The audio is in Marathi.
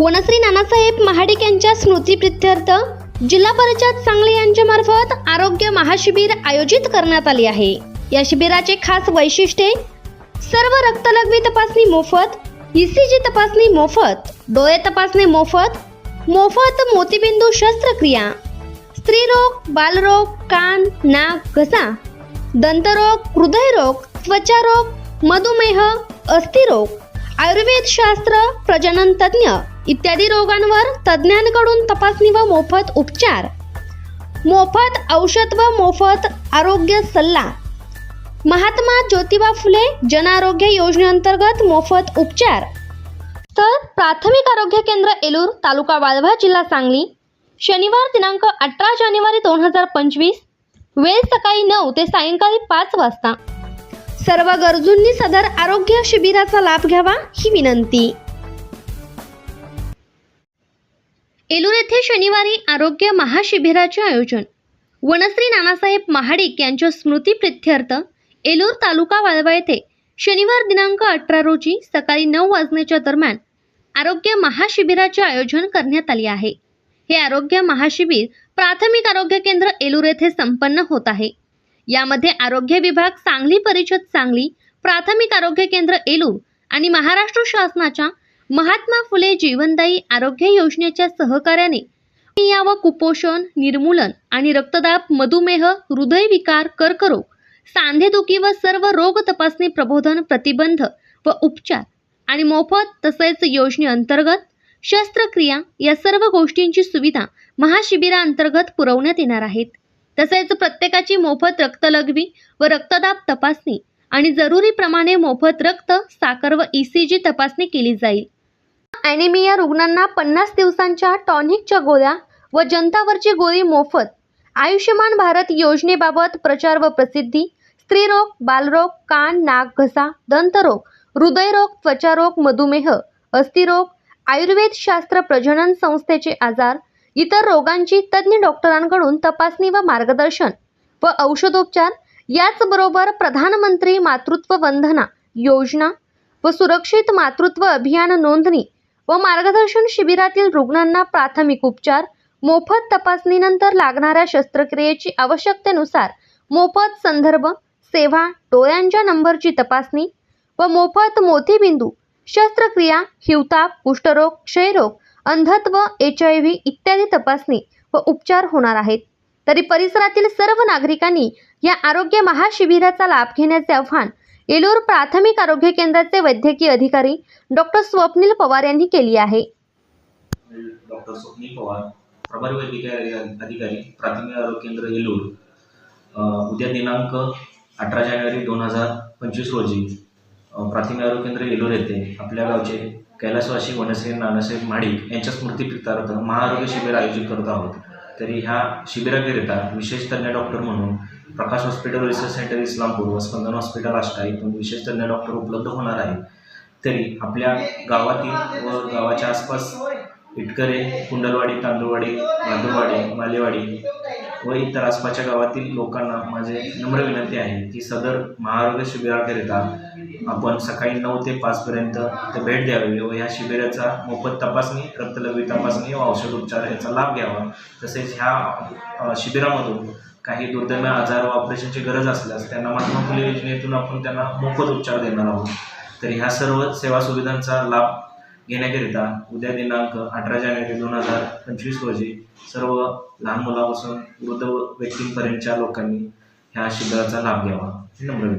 वनश्री नानासाहेब महाडिक यांच्या स्मृतीप्रित्यर्थ जिल्हा परिषद सांगली यांच्यामार्फत आरोग्य महाशिबिर आयोजित करण्यात आले आहे. या शिबिराचे खास वैशिष्ट्ये सर्व रक्तलघवी तपासणी मोफत ईसीजी तपासणी मोफत डोळे तपासणी मोफत मोफत मोतीबिंदू शस्त्रक्रिया स्त्रीरोग बालरोग कान नाक घसा दंतरोग हृदयरोग त्वचारोग मधुमेह अस्थिरोग आयुर्वेद शास्त्र प्रजनन तज्ज्ञ इत्यादी रोगांवर तज्ज्ञांकडून तपासणी व मोफत उपचार. मोफत औषध व मोफत आरोग्य सल्ला. महात्मा ज्योतिबा फुले जन आरोग्य योजनेअंतर्गत मोफत उपचार. तर प्राथमिक आरोग्य केंद्र एलूर तालुका वाळवा जिल्हा सांगली. शनिवार दिनांक अठरा जानेवारी दोन हजार पंचवीस. वेळ सकाळी नऊ ते सायंकाळी पाच वाजता. सर्व गरजूंनी सदर आरोग्य शिबिराचा लाभ घ्यावा ही विनंती. एलूर येथे शनिवारी आरोग्य महाशिबिराचे आयोजन. वनश्री नानासाहेब महाडिक यांच्या स्मृतीप्रित्यर्थ एलूर तालुका वाळवा येथे शनिवार दिनांक अठरा रोजी सकाळी नऊ वाजण्याच्या दरम्यान आरोग्य महाशिबिराचे आयोजन करण्यात आले आहे. हे आरोग्य महाशिबिर प्राथमिक आरोग्य केंद्र एलूर येथे संपन्न होत आहे. यामध्ये आरोग्य विभाग सांगली परिषद सांगली प्राथमिक आरोग्य केंद्र एलूर आणि महाराष्ट्र शासनाच्या महात्मा फुले जीवनदायी आरोग्य योजनेच्या सहकार्याने व कुपोषण निर्मूलन आणि रक्तदाब मधुमेह हृदयविकार कर्करोग सांधेदुखी व सर्व रोग तपासणी प्रबोधन प्रतिबंध व उपचार आणि मोफत तसेच योजनेअंतर्गत शस्त्रक्रिया या सर्व गोष्टींची सुविधा महाशिबिराअंतर्गत पुरवण्यात येणार आहेत. तसेच प्रत्येकाची मोफत रक्तलघवी व रक्तदाब तपासणी आणि जरुरीप्रमाणे मोफत रक्त साखर व ईसीजी तपासणी केली जाईल. ॲनिमिया रुग्णांना पन्नास दिवसांच्या टॉनिकच्या गोळ्या व जनतावरची गोळी मोफत. आयुष्यमान भारत योजनेबाबत प्रचार व प्रसिद्धी स्त्रीरोग बालरोग कान नाक घसा दंतरोग हृदयरोग त्वचारोग मधुमेह अस्थिरोग आयुर्वेद शास्त्र प्रजनन संस्थेचे आजार इतर रोगांची तज्ज्ञ डॉक्टरांकडून तपासणी व मार्गदर्शन व औषधोपचार याचबरोबर प्रधानमंत्री मातृत्व वंदना योजना व सुरक्षित मातृत्व अभियान नोंदणी व मार्गदर्शन शिबिरातील रुग्णांना प्राथमिक उपचार मोफत तपासणीनंतर लागणाऱ्या शस्त्रक्रियेची आवश्यकतेनुसार मोफत संदर्भ सेवा डोळ्यांच्या नंबरची तपासणी व मोफत मोतीबिंदू शस्त्रक्रिया हिवताप कुष्ठरोग क्षयरोग अंधत्व एच आय व्ही इत्यादी तपासणी व उपचार होणार आहेत. तरी परिसरातील सर्व नागरिकांनी या आरोग्य महाशिबिराचा लाभ घेण्याचे आव्हान येलूर प्राथमिक आरोग्य केंद्राचे वैद्यकीय अधिकारी डॉक्टर स्वप्नील पवार यांनी केली आहे. डॉक्टर स्वप्नील पवार प्रभारी वैद्यकीय अधिकारी प्राथमिक आरोग्य केंद्र येलूर उद्या दिनांक अठरा जानेवारी दोन हजार पंचवीस रोजी प्राथमिक आरोग्य केंद्र येलूर येथे आपल्या गावचे कैलासवासी वनश्री नानासाहेब माडिक यांच्या स्मृतीप्रितार्थ महाआरोग्य शिबिर आयोजित करत आहोत. तरी ह्या शिबिराकरिता विशेष तज्ज्ञ डॉक्टर म्हणून Prakash hospital research centre Islampur व स्पंदन हॉस्पिटल आष्टा इथून विशेष तज्ज्ञ डॉक्टर उपलब्ध होणार आहे तरी आपल्या गावातील व गावाच्या आसपास इटकरे कुंडलवाडी तांदूळवाडी माधुरवाडी मालेवाडी व इतर आसपासच्या गावातील लोकांना माझे नम्र विनंती आहे की सदर महाआरोग्य शिबिराकरिता आपण सकाळी नऊ ते पाचपर्यंत ते भेट द्यावी व ह्या शिबिराचा मोफत तपासणी रक्तलघवी तपासणी व औषध उपचार याचा लाभ घ्यावा. तसेच ह्या शिबिरामधून काही दुर्दैवी आजार व ऑपरेशनची गरज असल्यास त्यांना महात्मा फुले योजनेतून आपण त्यांना मोफत उपचार देणार आहोत. तर ह्या सर्व सेवा सुविधांचा लाभ घेण्याकरिता उद्या दिनांक अठरा जानेवारी दोन हजार पंचवीस रोजी सर्व लहान मुलापासून वृद्ध व्यक्तींपर्यंतच्या लोकांनी ह्या शिबिराचा लाभ घ्यावा. ही नम्र